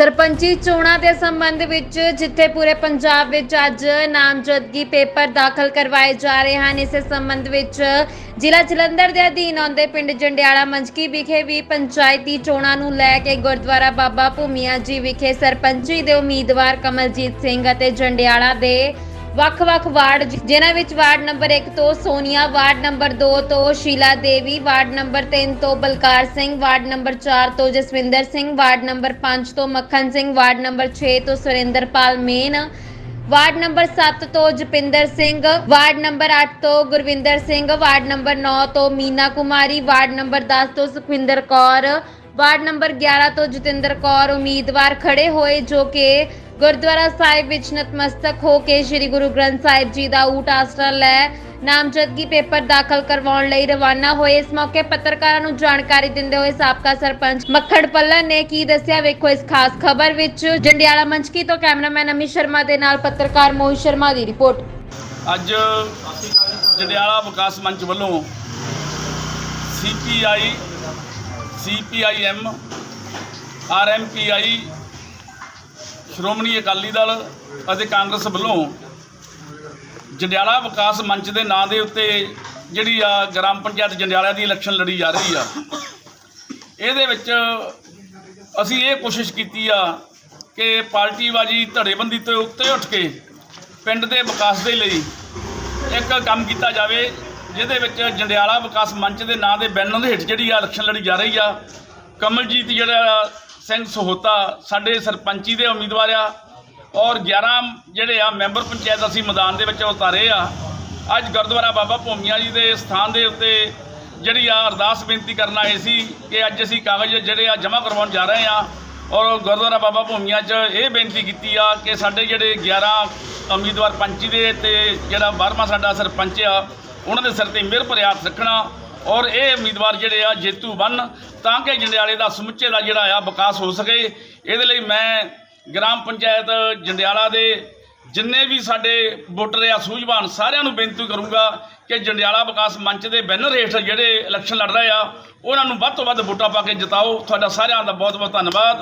ਸਰਪੰਚੀ ਚੋਣਾਂ ਦੇ ਸੰਬੰਧ ਵਿੱਚ ਜਿੱਥੇ ਪੂਰੇ ਪੰਜਾਬ ਵਿੱਚ ਅੱਜ ਨਾਮਜ਼ਦਗੀ ਪੇਪਰ ਦਾਖਲ ਕਰਵਾਏ ਜਾ ਰਹੇ ਹਨ, ਇਸੇ ਸੰਬੰਧ ਵਿੱਚ ਜ਼ਿਲ੍ਹਾ ਜਲੰਧਰ ਦੇ ਅਧੀਨ ਆਉਂਦੇ ਪਿੰਡ ਜੰਡਿਆਲਾ ਮੰਜਕੀ ਵਿਖੇ ਵੀ ਪੰਚਾਇਤੀ ਚੋਣਾਂ ਨੂੰ ਲੈ ਕੇ ਗੁਰਦੁਆਰਾ ਬਾਬਾ ਭੂਮੀਆ ਜੀ ਵਿਖੇ ਸਰਪੰਚੀ ਦੇ ਉਮੀਦਵਾਰ ਕਮਲਜੀਤ ਸਿੰਘ ਅਤੇ ਜੰਡਿਆਲਾ ਦੇ ਵੱਖ-ਵੱਖ ਵਾਰਡ ਜ- ਜਿਨ੍ਹਾਂ ਵਿੱਚ ਵਾਰਡ ਨੰਬਰ 1 ਤੋਂ ਸੋਨੀਆ ਵਾਰਡ ਨੰਬਰ 2 ਤੋਂ ਸ਼ੀਲਾ ਦੇਵੀ ਵਾਰਡ ਨੰਬਰ 3 ਤੋਂ ਬਲਕਾਰ ਸਿੰਘ ਵਾਰਡ ਨੰਬਰ 4 ਤੋਂ ਜਸਵਿੰਦਰ ਸਿੰਘ ਵਾਰਡ ਨੰਬਰ 5 ਤੋਂ ਮੱਖਣ ਸਿੰਘ ਵਾਰਡ ਨੰਬਰ 6 ਤੋਂ ਸੁਰਿੰਦਰਪਾਲ ਮੇਨ ਵਾਰਡ ਨੰਬਰ 7 ਤੋਂ ਜਪਿੰਦਰ ਸਿੰਘ ਵਾਰਡ ਨੰਬਰ 8 ਤੋਂ ਗੁਰਵਿੰਦਰ ਸਿੰਘ ਵਾਰਡ ਨੰਬਰ 9 ਤੋਂ ਮੀਨਾ ਕੁਮਾਰੀ ਵਾਰਡ ਨੰਬਰ 10 ਤੋਂ ਸੁਖਵਿੰਦਰ ਕੌਰ ਵਾਰਡ ਨੰਬਰ 11 ਤੋਂ ਜਤਿੰਦਰ ਕੌਰ ਉਮੀਦਵਾਰ ਖੜੇ ਹੋਏ ਜੋ ਕਿ ਗੁਰਦੁਆਰਾ ਸਾਹਿਬ ਵਿੱਚ ਨਤਮਸਤਕ ਹੋ ਕੇ ਸ੍ਰੀ ਗੁਰੂ ਗ੍ਰੰਥ ਸਾਹਿਬ ਜੀ ਦਾ ਊਟ ਆਸਰਾ ਲੈ ਨਾਮਜ਼ਦਗੀ ਪੇਪਰ ਦਾਖਲ ਕਰਵਾਉਣ ਲਈ ਰਵਾਨਾ ਹੋਏ। ਇਸ ਮੌਕੇ ਪੱਤਰਕਾਰਾਂ ਨੂੰ ਜਾਣਕਾਰੀ ਦਿੰਦੇ ਹੋਏ ਸਾਬਕਾ ਸਰਪੰਚ ਮੱਖਣ ਪੱਲਨ ਨੇ ਕੀ ਦੱਸਿਆ ਵੇਖੋ ਇਸ ਖਾਸ ਖਬਰ ਵਿੱਚ। ਜੰਡਿਆਲਾ ਮੰਚਕੀ ਤੋਂ ਕੈਮਰਾਮੈਨ ਅਮਿਤ ਸ਼ਰਮਾ ਦੇ ਨਾਲ ਪੱਤਰਕਾਰ ਮੋਹਿਤ ਸ਼ਰਮਾ ਦੀ ਰਿਪੋਰਟ। ਅੱਜ ਜੰਡਿਆਲਾ ਵਿਕਾਸ ਮੰਚ ਵੱਲੋਂ CPI CPIM RMPI Shiromani Akali Dal ਅਤੇ ਕਾਂਗਰਸ ਵੱਲੋਂ ਜੰਡਿਆਲਾ ਵਿਕਾਸ ਮੰਚ ਦੇ ਨਾਂ ਦੇ ਉੱਤੇ ਜਿਹੜੀ ਆ ਗ੍ਰਾਮ ਪੰਚਾਇਤ ਜੰਡਿਆਲਾ ਦੀ ਇਲੈਕਸ਼ਨ ਲੜੀ ਜਾ ਰਹੀ ਆ। ਇਹਦੇ ਵਿੱਚ ਅਸੀਂ ਇਹ ਕੋਸ਼ਿਸ਼ ਕੀਤੀ ਆ ਕਿ ਪਾਰਟੀਬਾਜੀ ਧੜੇਬੰਦੀ ਤੋਂ ਉੱਤੇ ਉੱਠ ਕੇ ਪਿੰਡ ਦੇ ਵਿਕਾਸ ਦੇ ਲਈ ਇੱਕ ਕੰਮ ਕੀਤਾ ਜਾਵੇ। ਜਿਹਦੇ ਵਿੱਚ ਜੰਡਿਆਲਾ ਵਿਕਾਸ ਮੰਚ ਦੇ ਨਾਂ ਦੇ ਬੈਨਰ ਦੇ ਹੇਠ ਜਿਹੜੀ ਆ ਇਲੈਕਸ਼ਨ ਲੜੀ ਜਾ ਰਹੀ ਆ, ਕਮਲਜੀਤ ਜਿਹੜਾ ਸਿੰਘ ਸਹੋਤਾ ਸਾਡੇ ਸਰਪੰਚੀ ਦੇ ਉਮੀਦਵਾਰ ਆ, ਔਰ 11 ਜਿਹੜੇ ਆ ਮੈਂਬਰ ਪੰਚਾਇਤ ਅਸੀਂ ਮੈਦਾਨ ਦੇ ਵਿੱਚ ਉਤਾਰੇ ਆ। ਅੱਜ ਗੁਰਦੁਆਰਾ ਬਾਬਾ ਭੂਮੀਆ ਜੀ ਦੇ ਸਥਾਨ ਦੇ ਉੱਤੇ ਜਿਹੜੀ ਆ ਅਰਦਾਸ ਬੇਨਤੀ ਕਰਨ ਆਏ ਸੀ ਕਿ ਅੱਜ ਅਸੀਂ ਕਾਗਜ਼ ਜਿਹੜੇ ਆ ਜਮ੍ਹਾਂ ਕਰਵਾਉਣ ਜਾ ਰਹੇ ਆ, ਔਰ ਗੁਰਦੁਆਰਾ ਬਾਬਾ ਭੂਮੀਆਂ 'ਚ ਇਹ ਬੇਨਤੀ ਕੀਤੀ ਆ ਕਿ ਸਾਡੇ ਜਿਹੜੇ 11 ਉਮੀਦਵਾਰ ਪੰਚੀ ਦੇ ਤੇ ਜਿਹੜਾ 12ਵਾਂ ਸਾਡਾ ਸਰਪੰਚ ਆ ਉਹਨਾਂ ਦੇ ਸਿਰ ਤੇ ਮਿਹਰ ਪ੍ਰਯਾਸ ਰੱਖਣਾ ਔਰ ਇਹ ਉਮੀਦਵਾਰ ਜਿਹੜੇ ਆ ਜੇਤੂ ਬਣ, ਤਾਂ ਕਿ ਜੰਡਿਆਲੇ ਦਾ ਸਮੁੱਚੇ ਦਾ ਜਿਹੜਾ ਆ ਵਿਕਾਸ ਹੋ ਸਕੇ। ਇਹਦੇ ਲਈ ਮੈਂ ਗ੍ਰਾਮ ਪੰਚਾਇਤ ਜੰਡਿਆਲਾ ਦੇ ਜਿੰਨੇ ਵੀ ਸਾਡੇ ਵੋਟਰ ਆ, ਸੂਝਵਾਨ ਸਾਰਿਆਂ ਨੂੰ ਬੇਨਤੀ ਕਰੂੰਗਾ ਕਿ ਜੰਡਿਆਲਾ ਵਿਕਾਸ ਮੰਚ ਦੇ ਬੈਨਰ ਹੇਠ ਜਿਹੜੇ ਇਲੈਕਸ਼ਨ ਲੜ ਰਹੇ ਆ, ਉਹਨਾਂ ਨੂੰ ਵੱਧ ਤੋਂ ਵੱਧ ਵੋਟਾਂ ਪਾ ਕੇ ਜਿਤਾਓ। ਤੁਹਾਡਾ ਸਾਰਿਆਂ ਦਾ ਬਹੁਤ ਬਹੁਤ ਧੰਨਵਾਦ।